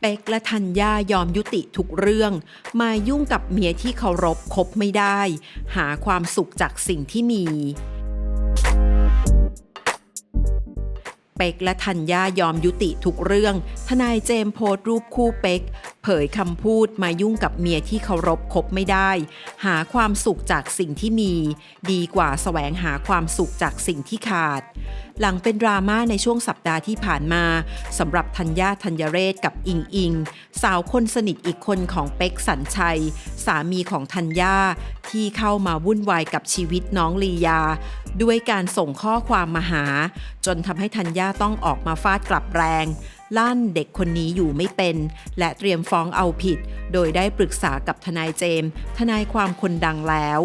เป็กและธัญญายอมยุติทุกเรื่อง มายุ่งกับเมียที่เคารพคบไม่ได้ หาความสุขจากสิ่งที่มี เป็กและธัญญายอมยุติทุกเรื่อง ทนายเจมส์โพสต์รูปคู่เป็ก เผยคำพูดมายุ่งกับเมียที่เคารพคบไม่ได้ หาความสุขจากสิ่งที่มี ดีกว่าแสวงหาความสุขจากสิ่งที่ขาด หลังเป็นดราม่าในช่วงสัปดาห์ที่ผ่านมาสำหรับธัญญาธัญเรศกับอิงอิง สาวคนสนิทอีกคนของเป็กสัญชัย สามีของธัญญาที่เข้ามาวุ่นวายกับชีวิตน้องลียา ด้วยการส่งข้อความมาหา จนทำให้ธัญญาต้องออกมาฟาดกลับแรง ลั่นเด็กคนนี้อยู่ไม่เป็น และเตรียมฟ้องเอาผิด โดยได้ปรึกษากับทนายเจมส์ทนายความคนดังแล้ว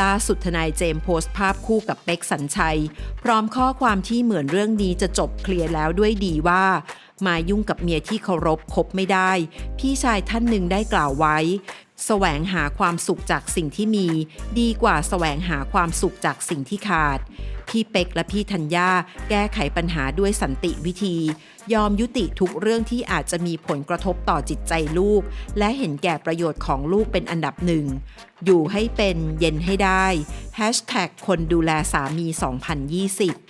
ล่าสุดทนายเจมส์โพสต์ภาพคู่กับเป็กสัญชัย พร้อมข้อความที่เหมือนเรื่องนี้จะจบเคลียร์แล้วด้วยดีว่า มายุ่งกับเมียที่เคารพคบไม่ได้ พี่ชายท่านหนึ่งได้กล่าวไว้แสวงหาความสุขจากสิ่งที่มี ดีกว่าแสวงหาความสุขจากสิ่งที่ขาด พี่เป็กและพี่ธัญญาแก้ไขปัญหาด้วยสันติวิธี ยอมยุติทุกเรื่องที่อาจจะมีผลกระทบต่อจิตใจลูก และเห็นแก่ประโยชน์ของลูกเป็นอันดับหนึ่ง อยู่ให้เป็นเย็นให้ได้ Hashtag คนดูแลสามี 2020